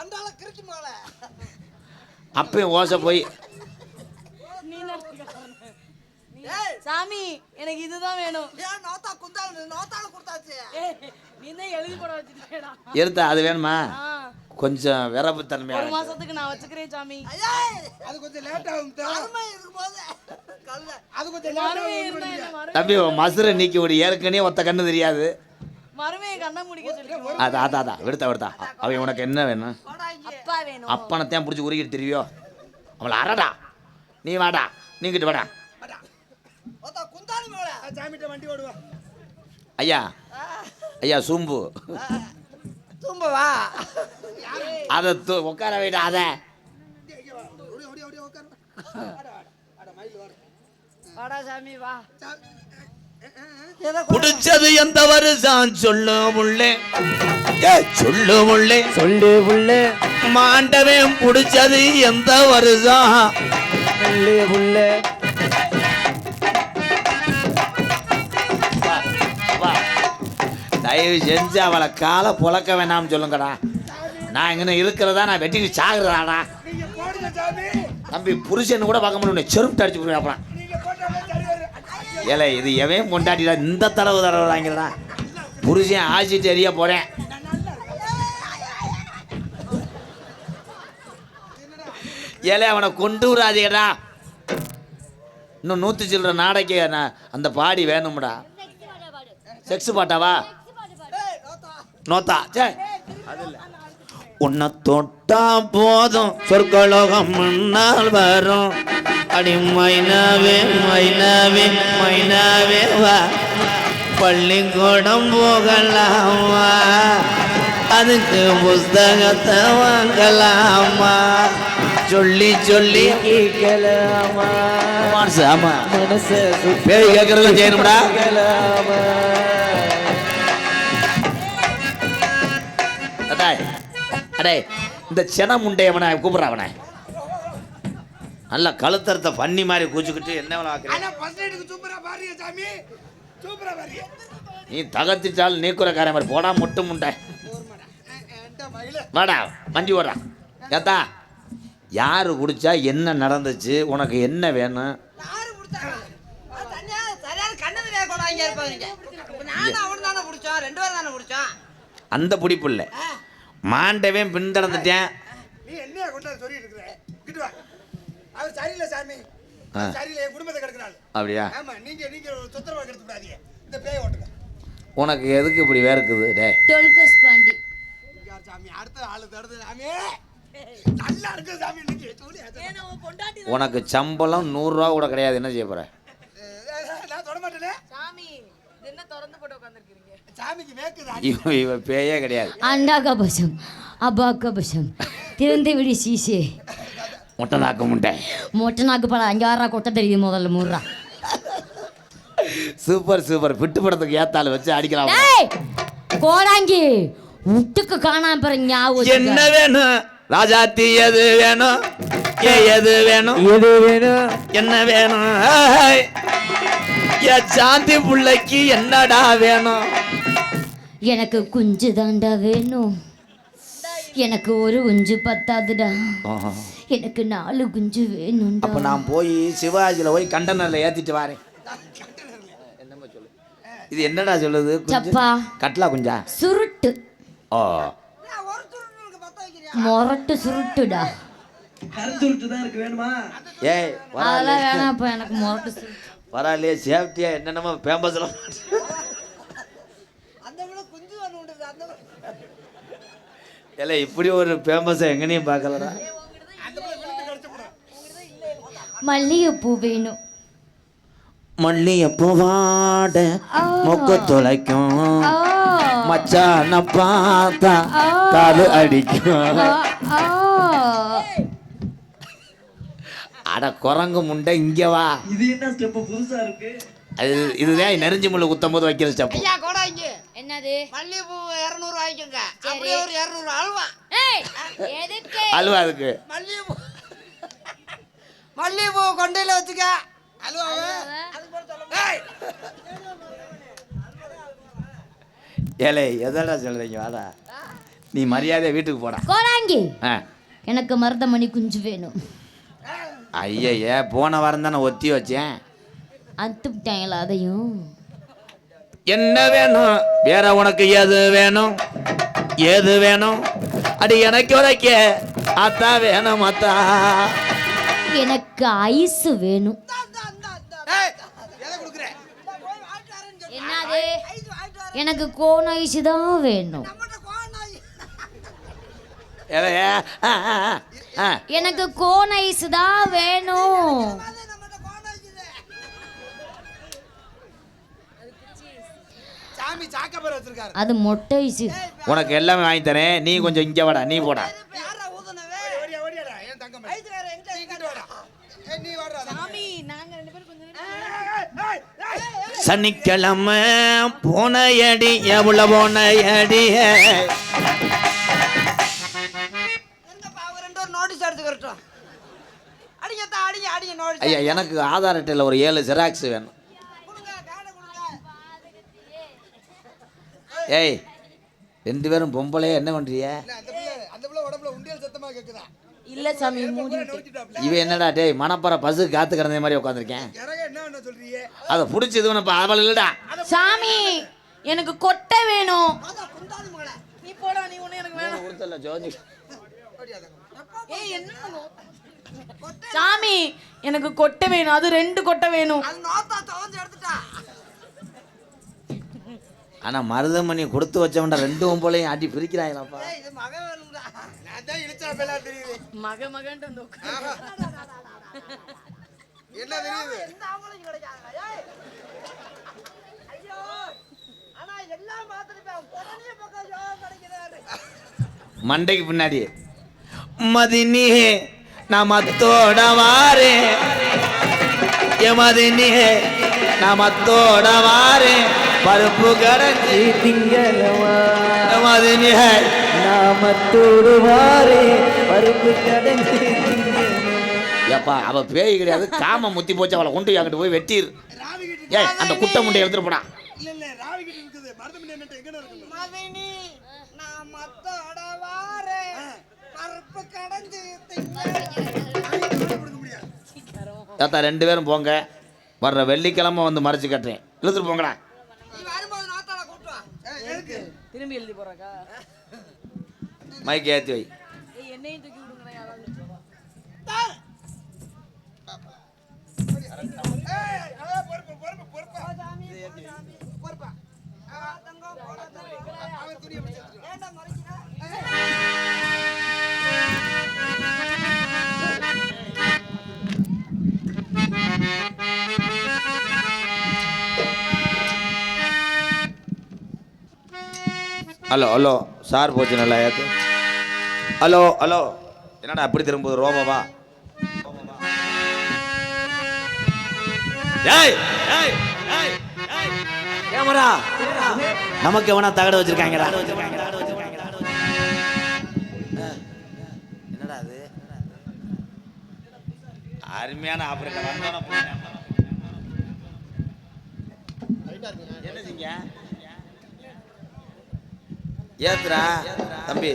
அண்டால கிறுக்கி மேல. அப்பயும் ஓசை போய் சாமி எனக்கு இதுதான் வேணும். எடுத்தா அது வேணுமா? கொஞ்சம் விரப்பு ஒரு மாசத்துக்கு நான் வச்சுக்கிறேன் சாமி. ஐயா அது கொஞ்சம் லேட் ஆகும் தம்பி மசுரை நீக்கி விடு. ஏற்கனவே ஒத்த கண்ணு தெரியாது. மறுமையை கண்ணை முடிக்க சொல்லி அது அதான் அதான் விடுத்தா விடுத்தா. அவன் உனக்கு என்ன வேணும்? அப்பா வேணும். அப்பனத்தையும் பிடிச்சி உருகிட்டு தெரிவியோ? அவளை அரடா நீ வாடா. நீங்கிட்டு வாடா. ஐயா. ஐயா சூம்பு. தும்ப வா அதை உட்கார வைடா அதை. வாடா. சாமி வா. பிடிச்சது எந்த வருஷம்? சொல்லு முள்ளே. ஏ சொல்லு முள்ளே. சொல்லு புள்ள மாண்டவன் பிடிச்சது எந்த வருஷம்? சொல்லு. தயவு செஞ்சு அவளை காலை புழக்க வேணாம்னு சொல்லுங்கடா. நான் இங்கே இருக்கிறதா? நான் வெட்டிட்டு சாகுறதாடா. நீங்க போடுங்க சாமி. தம்பி புருஷன் கூட பார்க்க முடியும் செருப்பு அடிச்சு போடுவேன் அப்புறம் ஏலே இது எவன் கொண்டாடிடா இந்த தடவை தடவைடாங்கிறடா புருஷன் ஆசிட்டு எரிய போகிறேன் ஏலே அவனை கொண்டு விடாதீங்கடா. இன்னும் நூற்றி சில்லற நாடைக்கு அந்த பாடி வேணும்டா. செக்ஸ் பாட்டாவா? நோத்தா நோத்தா சே. உன்னை தொட்டா போதும் சொற்கலோகம் முன்னால் வரும். அடி மைனாவே மைனாவே மைனாவே வா. பள்ளிக்கூடம் போகலாமா அதுக்கு புஸ்தகத்தை வாங்கலாமா சொல்லி சொல்லி கேட்கலாமா ஆமா. மனச பேய் கேட்கறத செய்யணும்டா. அடே அடே இந்த சென முண்டை அவனை கூப்பிட்ற அவனை. நல்லா கழுத்தரத்தை பண்ணி மாதிரி கூச்சிக்கிட்டு என்ன நீ தகத்திட்டால் நீக்குறக்கார மாதிரி போடா முட்டு முண்டை. வாடா வண்டி ஓடா ஏத்தா யாரு குடிச்சா என்ன நடந்துச்சு? உனக்கு என்ன வேணும்? அந்த பிடிப்பு இல்லை. ஆ, மாண்டவன் பின்தடந்துட்டேன் அவர் சரியில்லை சாமி. சரியில்லை என் குடும்பத்தை கெடுக்கிறாள். அப்படியா? ஆமா நீங்க நீங்க தொந்தரவா கெடுத்து விடாதீங்க இந்த பேயை ஓட்டுங்க. உனக்கு எதுக்கு இப்படி வேர்க்குது? டே டொல்கஸ் பாண்டி. இங்க சாமி? அடுத்த ஆளு தடுத்து சாமி. நல்லா இருக்கு சாமி இன்னைக்கு உனக்கு சம்பளம் நூறுரூவா கூட கிடையாது. என்ன செய்ய போற? நான் தொட மாட்டேனே. சாமி இது என்ன திறந்து போட்டு உட்காந்துருக்கீங்க சாமிக்கு வேக்குது இவன் இவன் பேயே கிடையாது. அண்டாகபசம் அபாக்கபசம் திறந்து விடி சீசே. முட்டை நாக்க முட்டை. மொட்டை நாக்கு பழம் அஞ்சாறா கொட்ட தெரியுது முதல்ல மூடுறா சூப்பர் சூப்பர். பிட்டு படத்துக்கு ஏத்தாள் வச்சு அடிக்கலாம் டேய் கோடாங்கி விட்டுக்கு காணாம பாரு ஞாபகம் என்ன. வேணும்? ராஜாத்தி எது வேணும்? ஏ எது வேணும்? எது வேணும்? என்ன வேணும். என் சாந்தி பிள்ளைக்கு என்னடா வேணும்? எனக்கு குஞ்சு தாண்டா வேணும். எனக்கு ஒரு குஞ்சு பத்தாதுடா. எனக்கு நாலு குஞ்சு வேணும்டா. அப்ப நான் போய் சிவாஜில போய் கண்டனர்ல ஏத்திட்டு வரேன். இது என்னடா சொல்லுது? சப்பா. கட்லா குஞ்சா? சுருட்டு. ஓ. மொரட்டு சுருட்டுடா. வேணுமா ஏய் அதெல்லாம் எனக்கு மொரட்டு சுருட்டு. வராலையே சேஃப்டியா என்னென்னமோ பேம்பஸ்ல இல்லை இப்படி ஒரு ஃபேமஸை எங்கனையும் பார்க்கலடா. மல்லிகைப்பூ வேணும். மல்லிகைப்பூ வாட மொக்க துளைக்கும். மச்சான பார்த்தா காது அடிக்கும். அட குரங்கு முண்டை இங்க வா. இது என்ன ஸ்டெப் புதுசா இருக்கு. அது இதுதான் நெருஞ்சி முள்ளு குத்தும் போது வைக்கிற ஸ்டெப் ஐயா கோடாங்கி என்னது? மல்லிகைப்பூ இரநூறு வாங்கிக்கோங்க. அப்படியே ஒரு இரநூறு அல்வா. ஏய் எதுக்கு? அல்வா அதுக்கு. மல்லிகைப்பூ. மல்லிகைப்பூ கொண்டையில வச்சுக்க. ஏலே எதடா சொல்றீங்க? வாடா. நீ மரியாதையா வீட்டுக்கு போடா. கோலாங்கி. ஆ. எனக்கு மருதமணி குஞ்சு வேணும். ஐயய்ய போன வாரம் தானே ஒத்தி வச்சேன். அத்து விட்டாங்களா அதையும். என்ன வேணும்? வேற உனக்கு எது வேணும்? ஏது வேணும்? அடி எனக்கு உரைக்க அத்தா வேணும் அத்தா. எனக்கு ஐஸ் வேணும்? என்னது? எனக்கு கோன் ஐஸ் தான் வேணும். எனக்கு கோன் ஐஸ் தான் வேணும். சாமி சாக்கப்பாறை வச்சிருக்காரு. அது மொட்டை ஐஸ் உனக்கு எல்லாமே வாங்கி தரேன். நீ கொஞ்சம் இங்க வாடா நீ போடா யாரா ஊதுனவே ஓடியா ஓடியாடா ஏன் தங்கம் ஐதுக்காரன் எங்க நீ கிட்ட வாடா ஏய், நீ வாடா சாமி நாங்க ரெண்டு பேரும் கொஞ்சம் நேரம் ஏய், ஏய், ஏய். சனிக்கிழமை போன அடி எவ்வளவு போன அடி எங்கப்பா அவங்க ரெண்டு ஒரு நோட்டீஸ் எடுத்து வரட்டும் அடிங்க தா அடிங்க அடிங்க நோட்டீஸ் ஐயா எனக்கு ஆதார் அட்டையில் ஒரு ஏழு ஜெராக்ஸ் வேணும். கொடுங்க காடை கொடுங்க. ஏய் ரெண்டு பேரும் பொம்பளையே என்ன பண்றிய இல்ல, அந்த பிள்ளை உடம்புல உண்டியல் சத்தமா கேக்குதா? இல்ல சாமி இவன் என்னடா டேய் மணப்பற பசு காத்து கிடந்த மாதிரி உட்காந்துருக்கேன். இறக என்ன பண்ண சொல்றியே அதை பிடிச்சது உனக்கு அவள் இல்லடா. சாமி எனக்கு கொட்டை வேணும். நீ போடா நீ ஒண்ணு எனக்கு வேணும். கொடுத்தல ஜோதி. சாமி எனக்கு கொட்டை வேணும். அது ரெண்டு கொட்டை வேணும். ஆனா மருதமணி கொடுத்து வச்சவன்டா ரெண்டு பொம்பளையும் ஆட்டி பிரிக்கிறாங்களாப்பா. ஏய் இது மகன் வேணும்டா நான் தான் இழிச்சா பேலா தெரியுது. மக மகன்ட்டு வந்து. என்ன தெரியுது? எந்த ஆம்பளைக்கும் கிடைக்காதுடா. ஏய். ஐயோ. ஆனா எல்லாம் மாத்திருப்பேன் உடனே பக்கம் யோகா கிடைக்கிறாரு மண்டைக்கு பின்னாடி. மதினி நான் மத்தோட வாரே ஏ மதினி நான் மத்தோட வாரே பருப்பு கடைஞ்சி திங்களவா மதினி பருப்பு கடைஞ்சு ஏப்பா அவ பேய் கிடையாது. காம முத்தி போச்சு அவளை கொண்டு அங்கிட்டு போய் வெட்டிரு. ஏய் அந்த குட்டை முண்டை எடுத்துட்டு போடா. தாத்தா ரெண்டு பேரும் போங்க. வர்ற வெள்ளிக்கிழமை வந்து மறைச்சு கட்டுறேன். இழுத்துட்டு போங்கடா. திரும்பி எழுதி போறாக்கா மைக்கு ஏற்றி வை. ஹலோ ஹலோ சார் போச்சு நல்லா ஏத்து. ஹலோ. ஹலோ. என்னடா அப்படி திரும்புது? ஏய் கேமரா நமக்கு எவனா தகடு வச்சிருக்காங்கடா? என்னடா அது அருமையான ஆபரேட்டர். வந்தோன என்ன செஞ்சீங்க ஏத்துறா தம்பி.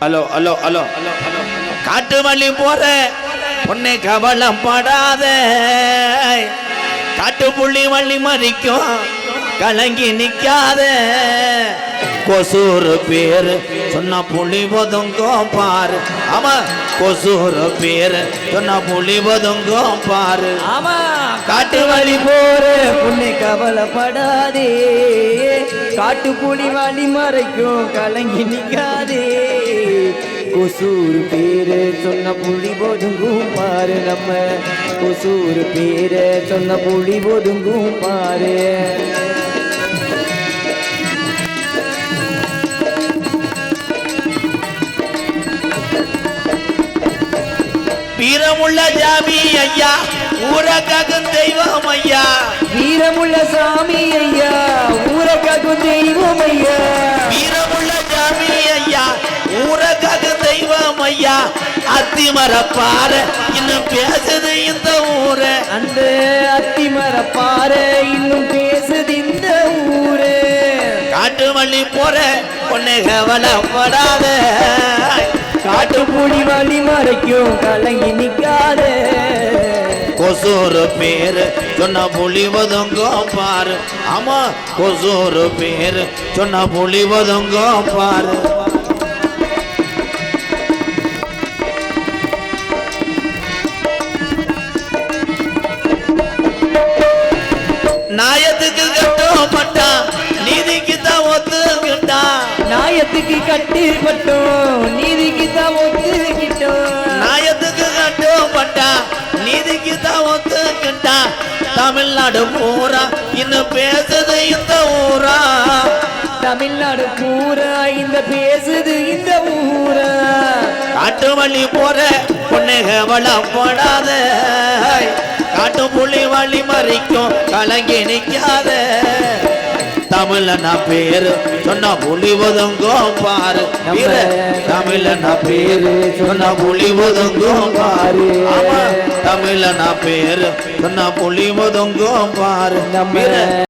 Hello hello hello hello hello காட்டு வழி போற பொண்ணை கவலம் படாத. காட்டு புள்ளி வள்ளி மறிக்கும் கலங்கி நிக்காத. கொசூர் பேரு சொன்ன புள்ளி ஒதுங்கும் பாரு. ஆமா கொசூர் பேரு. சொன்ன புள்ளி ஒதுங்கும் பாரு. ஆமா. காட்டு வழி போற பொண்ணு கவலைப்படாதே. காட்டு புலி வழி மறைக்கும் கலங்கி நிக்காதே. கொசூர் பேரு சொன்ன புலி ஒதுங்கும் பாரு நம்ம. கொசூர் பேரு சொன்ன புலி ஒதுங்கும் பாரு. வீரமுள்ள ஜாமி ஐயா ஊரக்காகும் தெய்வம் ஐயா. வீரமுள்ள சாமி ஐயா ஊரக்காக்கும் தெய்வம் ஐயா. வீரமுள்ள ஜாமி ஐயா ஊரக்காகும் தெய்வம் ஐயா. அத்திமர பாரு இன்னும் பேசுது இந்த ஊரு. அந்த அத்திமர பாறை இன்னும் பேசுது இந்த ஊரு. காட்டு மல்லி போற பொண்ணு கவலைப்படாத காட்டுப்புலி வழி மறைக்கும் கலங்கி நிக்காத. கொசூரு பேரு சொன்ன புலி வதங்கோ பாரு. ஆமா கொசூரு பேரு சொன்ன புலி வதங்கோ பாரு. நாயத்துக்கு கட்டுப்பட்டோம் நீதிக்கு தான் ஒத்துக்கிட்டோம். நாயத்துக்கு கட்டுப்பட்டான் நீதிக்கு தான் ஒத்துக்கிட்டான் தமிழ்நாடு பூரா இன்னும் பேசுது இந்த ஊரா. தமிழ்நாடு பூரா இந்த பேசுது இந்த ஊரா. காட்டு வழி போற பொண்ணுக வளப்படாத காட்டு புள்ளி வழி மறிக்கும் கலங்கி நிக்காத. தமிழ்ல நான் பேரு. சொன்ன புலி ஒதுங்கோ பாரு. வீர தமிழ்ல நான் பேரு. சொன்ன புலி ஒதுங்கோ பாரு. நான் பேரு. சொன்ன புலி ஒதுங்கோ பாரு.